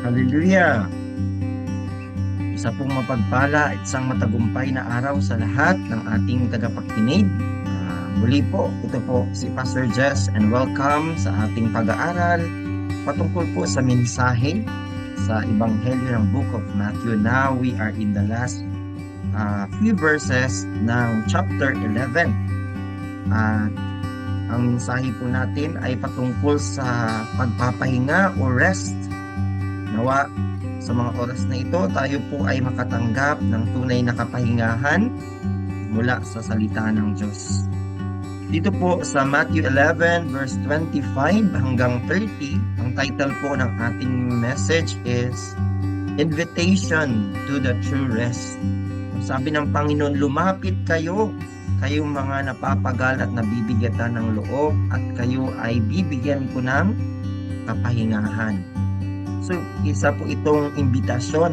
Hallelujah! Isa pong mapagpala at isang matagumpay na araw sa lahat ng ating tagapakinig. Ah, muli po, ito po si Pastor Jess and welcome sa ating pag-aaral patungkol po sa mensahe sa Ebanghelyo ng Book of Matthew. Now we are in the last ah, few verses ng chapter 11. At ang mensahe po natin ay patungkol sa pagpapahinga o rest Nawa sa mga oras na ito, tayo po ay makatanggap ng tunay na kapahingahan mula sa salita ng Diyos. Dito po sa Matthew 11 verse 25 hanggang 30, ang title po ng ating message is Invitation to the True Rest. Sabi ng Panginoon, lumapit kayo, kayong mga napapagal at nabibigatan ng loob at kayo ay bibigyan ko ng kapahingahan. So, isa po itong imbitasyon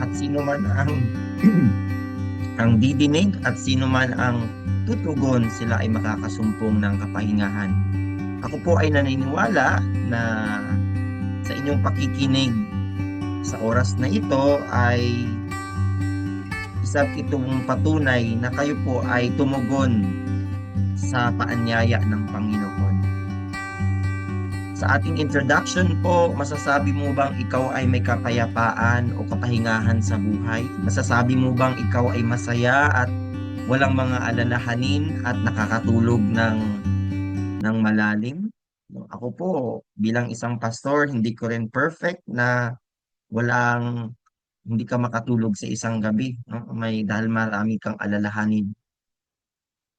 at sino man ang ang didinig at sino man ang tutugon sila ay makakasumpong ng kapahingahan. Ako po ay naniniwala na sa inyong pakikinig sa oras na ito ay isa itong patunay na kayo po ay tumugon sa paanyaya ng Panginoon. Sa ating introduction po, masasabi mo bang ikaw ay may kapayapaan o kapahingahan sa buhay? Masasabi mo bang ikaw ay masaya at walang mga alalahanin at nakakatulog ng ng malalim? Ako po, bilang isang pastor, hindi ko rin perfect na walang hindi ka makatulog sa isang gabi, no? May dahil marami kang alalahanin.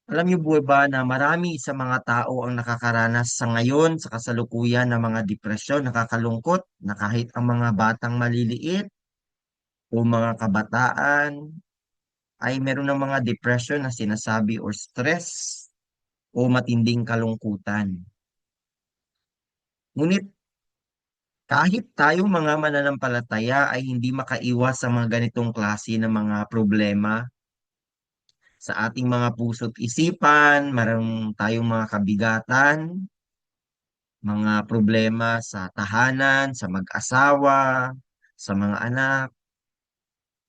Alam niyo po ba na marami sa mga tao ang nakakaranas sa ngayon sa kasalukuyan ng mga depresyon, nakakalungkot na kahit ang mga batang maliliit o mga kabataan ay meron ng mga depression na sinasabi or stress o matinding kalungkutan. Ngunit kahit tayong mga mananampalataya ay hindi makaiwas sa mga ganitong klase ng mga problema sa ating mga puso't isipan, marang tayong mga kabigatan, mga problema sa tahanan, sa mag-asawa, sa mga anak,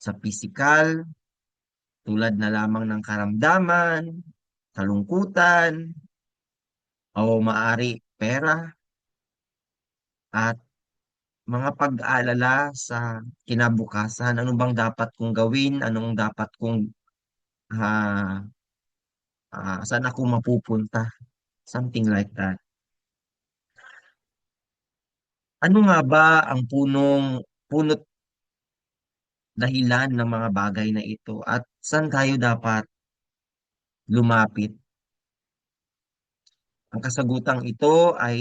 sa pisikal, tulad na lamang ng karamdaman, kalungkutan, o maari pera, at mga pag-aalala sa kinabukasan, ano bang dapat kong gawin, anong dapat kong ah, ah, saan ako mapupunta? Something like that. Ano nga ba ang punong punot dahilan ng mga bagay na ito at saan tayo dapat lumapit? Ang kasagutang ito ay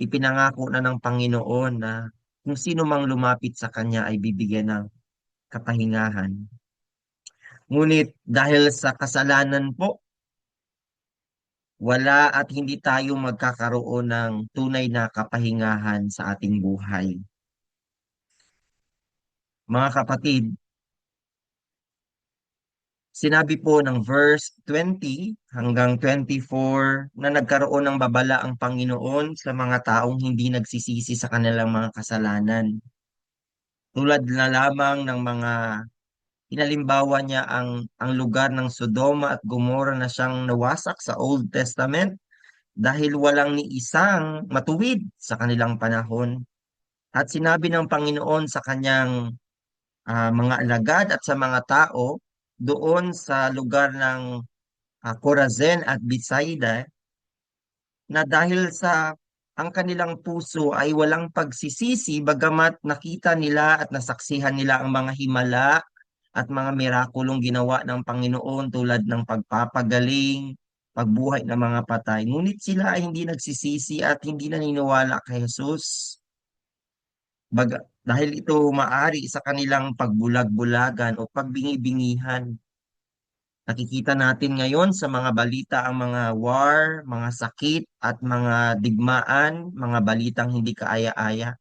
ipinangako na ng Panginoon na kung sino mang lumapit sa Kanya ay bibigyan ng kapahingahan. Ngunit dahil sa kasalanan po, wala at hindi tayo magkakaroon ng tunay na kapahingahan sa ating buhay. Mga kapatid, sinabi po ng verse 20 hanggang 24 na nagkaroon ng babala ang Panginoon sa mga taong hindi nagsisisi sa kanilang mga kasalanan. Tulad na lamang ng mga Inalimbawa niya ang, ang lugar ng Sodoma at Gomora na siyang nawasak sa Old Testament dahil walang ni isang matuwid sa kanilang panahon. At sinabi ng Panginoon sa kanyang ah, mga alagad at sa mga tao doon sa lugar ng ah, Corazin at Bethsaida na dahil sa ang kanilang puso ay walang pagsisisi bagamat nakita nila at nasaksihan nila ang mga himala at mga mirakulong ginawa ng Panginoon tulad ng pagpapagaling, pagbuhay ng mga patay. Ngunit sila ay hindi nagsisisi at hindi naniniwala kay Jesus. Baga, dahil ito maari sa kanilang pagbulag-bulagan o pagbingi-bingihan. Nakikita natin ngayon sa mga balita ang mga war, mga sakit at mga digmaan, mga balitang hindi kaaya-aya.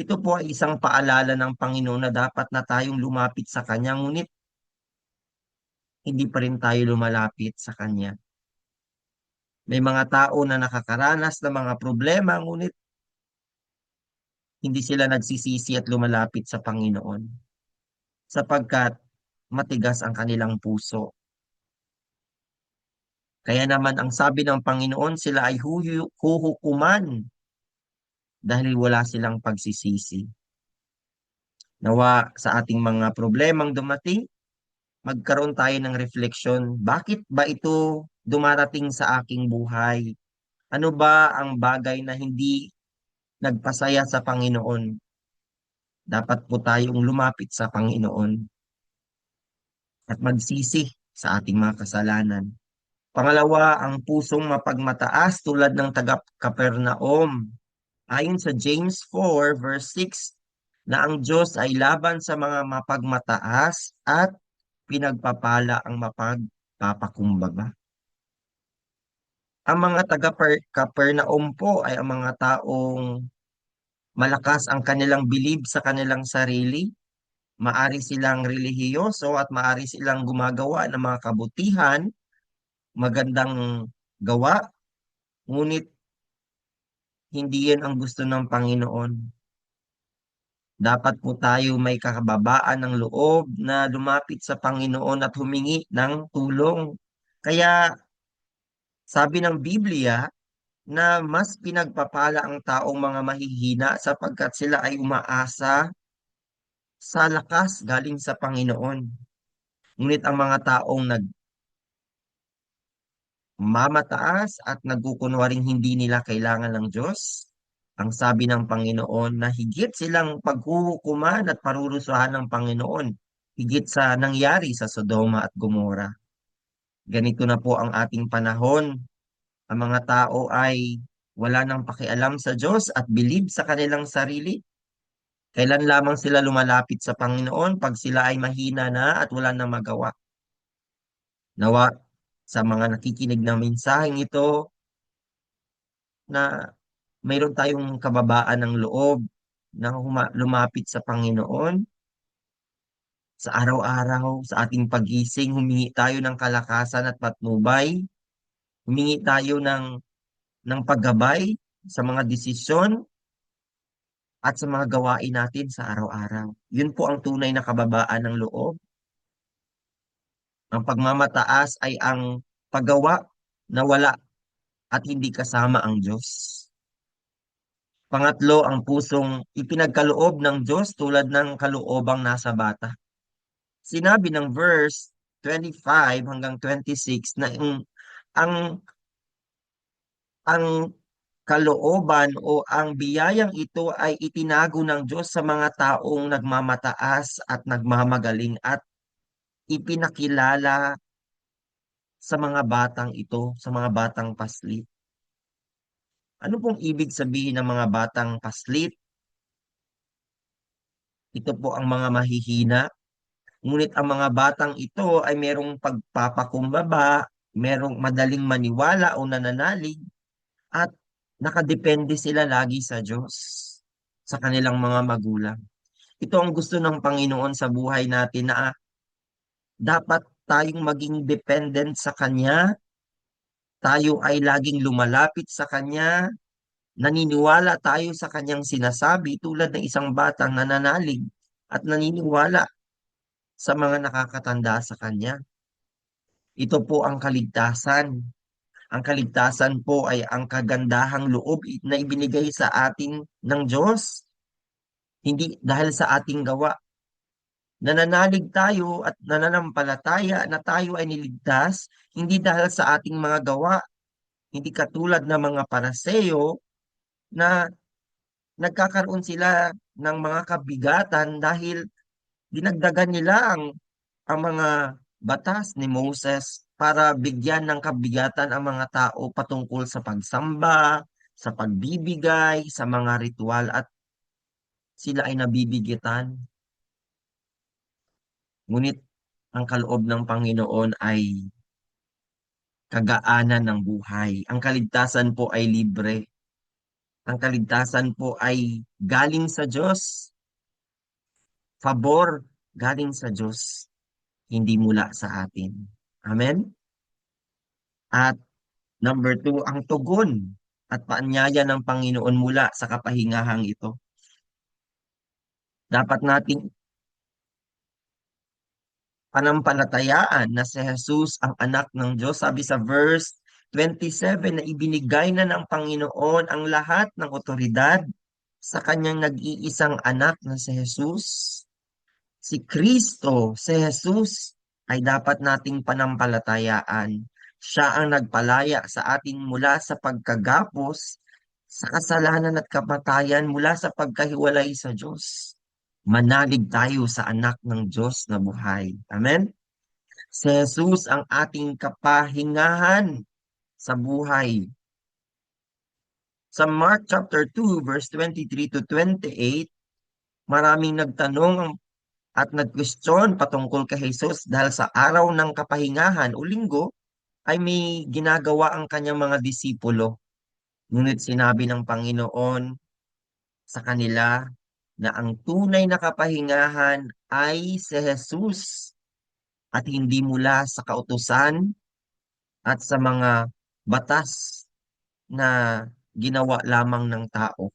Ito po ay isang paalala ng Panginoon na dapat na tayong lumapit sa Kanya, ngunit hindi pa rin tayo lumalapit sa Kanya. May mga tao na nakakaranas ng mga problema, ngunit hindi sila nagsisisi at lumalapit sa Panginoon sapagkat matigas ang kanilang puso. Kaya naman ang sabi ng Panginoon, sila ay huhu- huhukuman dahil wala silang pagsisisi. Nawa sa ating mga problemang dumating, magkaroon tayo ng refleksyon. Bakit ba ito dumarating sa aking buhay? Ano ba ang bagay na hindi nagpasaya sa Panginoon? Dapat po tayong lumapit sa Panginoon at magsisi sa ating mga kasalanan. Pangalawa, ang pusong mapagmataas tulad ng taga Kapernaum. Ayon sa James 4 verse 6 na ang Diyos ay laban sa mga mapagmataas at pinagpapala ang mapagpapakumbaba. Ang mga taga Kapernaum po ay ang mga taong malakas ang kanilang bilib sa kanilang sarili. Maari silang relihiyoso at maari silang gumagawa ng mga kabutihan, magandang gawa, ngunit hindi yan ang gusto ng Panginoon. Dapat po tayo may kakababaan ng loob na lumapit sa Panginoon at humingi ng tulong. Kaya sabi ng Biblia na mas pinagpapala ang taong mga mahihina sapagkat sila ay umaasa sa lakas galing sa Panginoon. Ngunit ang mga taong nag mamataas at nagkukunwaring hindi nila kailangan ng Diyos, ang sabi ng Panginoon na higit silang paghuhukuman at parurusahan ng Panginoon, higit sa nangyari sa Sodoma at Gomora. Ganito na po ang ating panahon. Ang mga tao ay wala nang pakialam sa Diyos at bilib sa kanilang sarili. Kailan lamang sila lumalapit sa Panginoon pag sila ay mahina na at wala nang magawa. Nawa sa mga nakikinig ng mensaheng ito na mayroon tayong kababaan ng loob na lumapit sa Panginoon sa araw-araw, sa ating pagising, humingi tayo ng kalakasan at patnubay, humingi tayo ng, ng paggabay sa mga desisyon at sa mga gawain natin sa araw-araw. Yun po ang tunay na kababaan ng loob. Ang pagmamataas ay ang paggawa na wala at hindi kasama ang Diyos. Pangatlo, ang pusong ipinagkaloob ng Diyos tulad ng kaloobang nasa bata. Sinabi ng verse 25 hanggang 26 na ang ang, ang kalooban o ang biyayang ito ay itinago ng Diyos sa mga taong nagmamataas at nagmamagaling at ipinakilala sa mga batang ito, sa mga batang paslit. Ano pong ibig sabihin ng mga batang paslit? Ito po ang mga mahihina. Ngunit ang mga batang ito ay merong pagpapakumbaba, merong madaling maniwala o nananalig, at nakadepende sila lagi sa Diyos, sa kanilang mga magulang. Ito ang gusto ng Panginoon sa buhay natin na dapat tayong maging dependent sa Kanya tayo ay laging lumalapit sa Kanya, naniniwala tayo sa Kanyang sinasabi tulad ng isang batang nananalig at naniniwala sa mga nakakatanda sa Kanya. Ito po ang kaligtasan. Ang kaligtasan po ay ang kagandahang loob na ibinigay sa atin ng Diyos. Hindi dahil sa ating gawa. Nananalig tayo at nananampalataya na tayo ay niligtas hindi dahil sa ating mga gawa, hindi katulad ng mga paraseyo na nagkakaroon sila ng mga kabigatan dahil dinagdagan nila ang, ang mga batas ni Moses para bigyan ng kabigatan ang mga tao patungkol sa pagsamba, sa pagbibigay, sa mga ritual at sila ay nabibigitan Ngunit ang kaloob ng Panginoon ay kagaanan ng buhay. Ang kaligtasan po ay libre. Ang kaligtasan po ay galing sa Diyos. Favor galing sa Diyos, hindi mula sa atin. Amen? At number two, ang tugon at paanyaya ng Panginoon mula sa kapahingahang ito. Dapat nating panampalatayaan na si Jesus ang anak ng Diyos. Sabi sa verse 27 na ibinigay na ng Panginoon ang lahat ng otoridad sa kanyang nag-iisang anak na si Jesus. Si Kristo, si Jesus, ay dapat nating panampalatayaan. Siya ang nagpalaya sa atin mula sa pagkagapos, sa kasalanan at kamatayan mula sa pagkahiwalay sa Diyos manalig tayo sa anak ng Diyos na buhay. Amen? Si Jesus ang ating kapahingahan sa buhay. Sa Mark chapter 2 verse 23 to 28, maraming nagtanong at nag-question patungkol kay Jesus dahil sa araw ng kapahingahan o linggo ay may ginagawa ang kanyang mga disipulo. Ngunit sinabi ng Panginoon sa kanila na ang tunay na kapahingahan ay si Jesus at hindi mula sa kautusan at sa mga batas na ginawa lamang ng tao.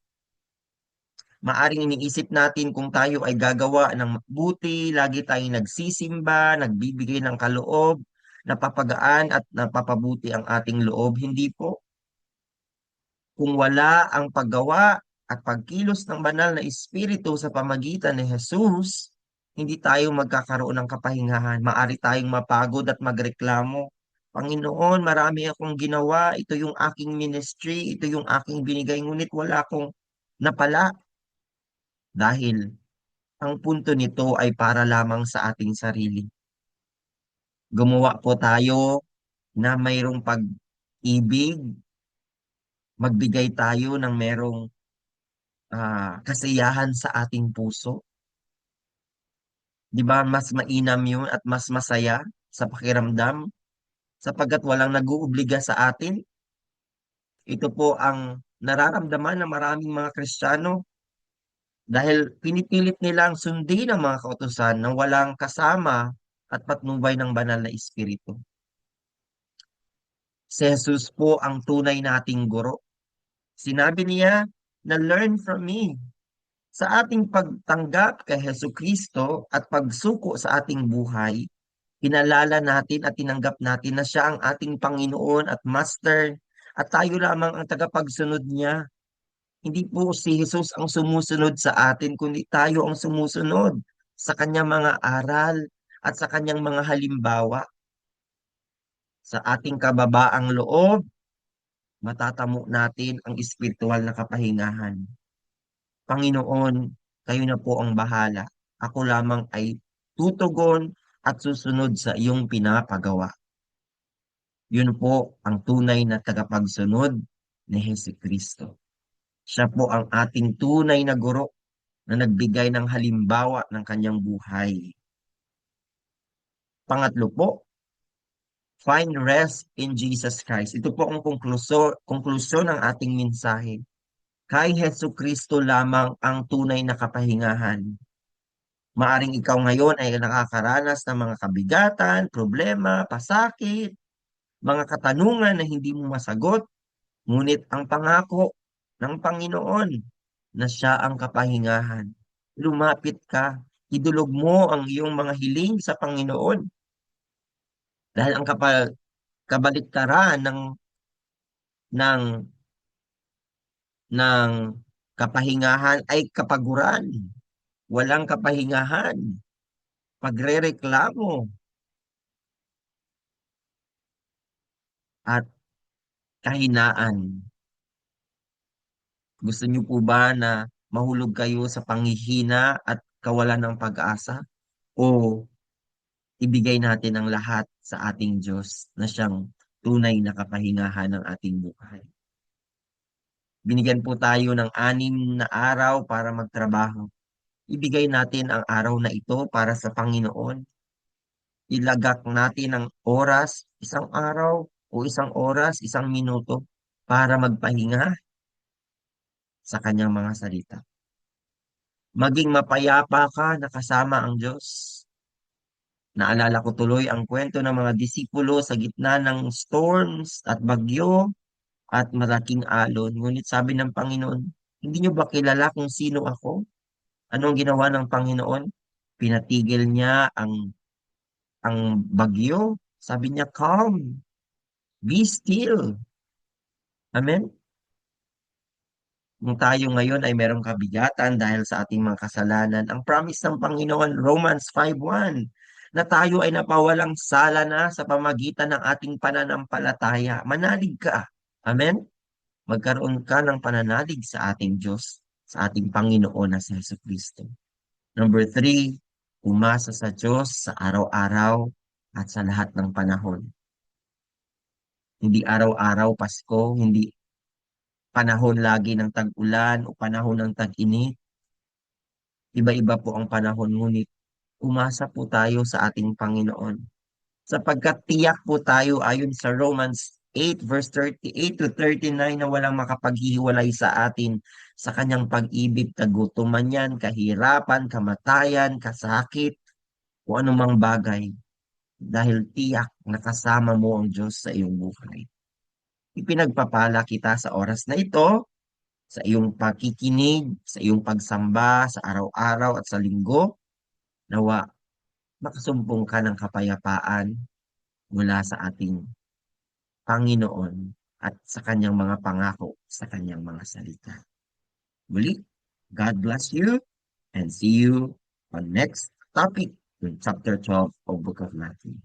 Maaring iniisip natin kung tayo ay gagawa ng mabuti, lagi tayong nagsisimba, nagbibigay ng kaloob, napapagaan at napapabuti ang ating loob. Hindi po. Kung wala ang paggawa at pagkilos ng banal na espiritu sa pamagitan ni Jesus, hindi tayo magkakaroon ng kapahingahan. Maari tayong mapagod at magreklamo. Panginoon, marami akong ginawa. Ito yung aking ministry. Ito yung aking binigay. Ngunit wala akong napala. Dahil ang punto nito ay para lamang sa ating sarili. Gumawa po tayo na mayroong pag-ibig. Magbigay tayo ng merong ah, kasiyahan sa ating puso. Di ba mas mainam yun at mas masaya sa pakiramdam sapagkat walang nag-uubliga sa atin. Ito po ang nararamdaman ng maraming mga Kristiyano dahil pinipilit nilang sundin ang mga kautusan ng walang kasama at patnubay ng banal na espiritu. Si Jesus po ang tunay nating guro. Sinabi niya na learn from me. Sa ating pagtanggap kay Heso Kristo at pagsuko sa ating buhay, pinalala natin at tinanggap natin na siya ang ating Panginoon at Master at tayo lamang ang tagapagsunod niya. Hindi po si Jesus ang sumusunod sa atin, kundi tayo ang sumusunod sa kanyang mga aral at sa kanyang mga halimbawa. Sa ating kababaang loob, matatamo natin ang espiritual na kapahingahan. Panginoon, kayo na po ang bahala. Ako lamang ay tutugon at susunod sa iyong pinapagawa. Yun po ang tunay na tagapagsunod ni Hesus Kristo. Siya po ang ating tunay na guro na nagbigay ng halimbawa ng kanyang buhay. Pangatlo po, find rest in Jesus Christ. Ito po ang konklusyon, konklusyon ng ating mensahe. Kay Heso Kristo lamang ang tunay na kapahingahan. Maaring ikaw ngayon ay nakakaranas ng mga kabigatan, problema, pasakit, mga katanungan na hindi mo masagot. Ngunit ang pangako ng Panginoon na siya ang kapahingahan. Lumapit ka, idulog mo ang iyong mga hiling sa Panginoon. Dahil ang kapal, kabaliktaran ng ng ng kapahingahan ay kapaguran. Walang kapahingahan. Pagrereklamo. At kahinaan. Gusto niyo po ba na mahulog kayo sa panghihina at kawalan ng pag-asa? O ibigay natin ang lahat sa ating Diyos na siyang tunay na kapahingahan ng ating buhay? Binigyan po tayo ng anim na araw para magtrabaho. Ibigay natin ang araw na ito para sa Panginoon. Ilagak natin ang oras, isang araw o isang oras, isang minuto para magpahinga sa kanyang mga salita. Maging mapayapa ka na kasama ang Diyos. Naalala ko tuloy ang kwento ng mga disipulo sa gitna ng storms at bagyo at malaking alon. Ngunit sabi ng Panginoon, hindi niyo ba kilala kung sino ako? Anong ginawa ng Panginoon? Pinatigil niya ang ang bagyo. Sabi niya, calm, be still. Amen? Kung tayo ngayon ay merong kabigatan dahil sa ating mga kasalanan, ang promise ng Panginoon, Romans 5.1, na tayo ay napawalang sala na sa pamagitan ng ating pananampalataya. Manalig ka. Amen? Magkaroon ka ng pananalig sa ating Diyos, sa ating Panginoon na si Yesu Kristo. Number three, umasa sa Diyos sa araw-araw at sa lahat ng panahon. Hindi araw-araw Pasko, hindi panahon lagi ng tag-ulan o panahon ng tag-init. Iba-iba po ang panahon, ngunit umasa po tayo sa ating Panginoon. Sapagkat tiyak po tayo ayon sa Romans 8 verse 38 to 39 na walang makapaghihiwalay sa atin sa kanyang pag-ibig, kagutuman yan, kahirapan, kamatayan, kasakit, o anumang bagay. Dahil tiyak nakasama mo ang Diyos sa iyong buhay. Ipinagpapala kita sa oras na ito, sa iyong pakikinig, sa iyong pagsamba, sa araw-araw at sa linggo, nawa makasumpong ka ng kapayapaan mula sa ating Panginoon at sa kanyang mga pangako, sa kanyang mga salita. Muli, God bless you and see you on next topic in chapter 12 of Book of Matthew.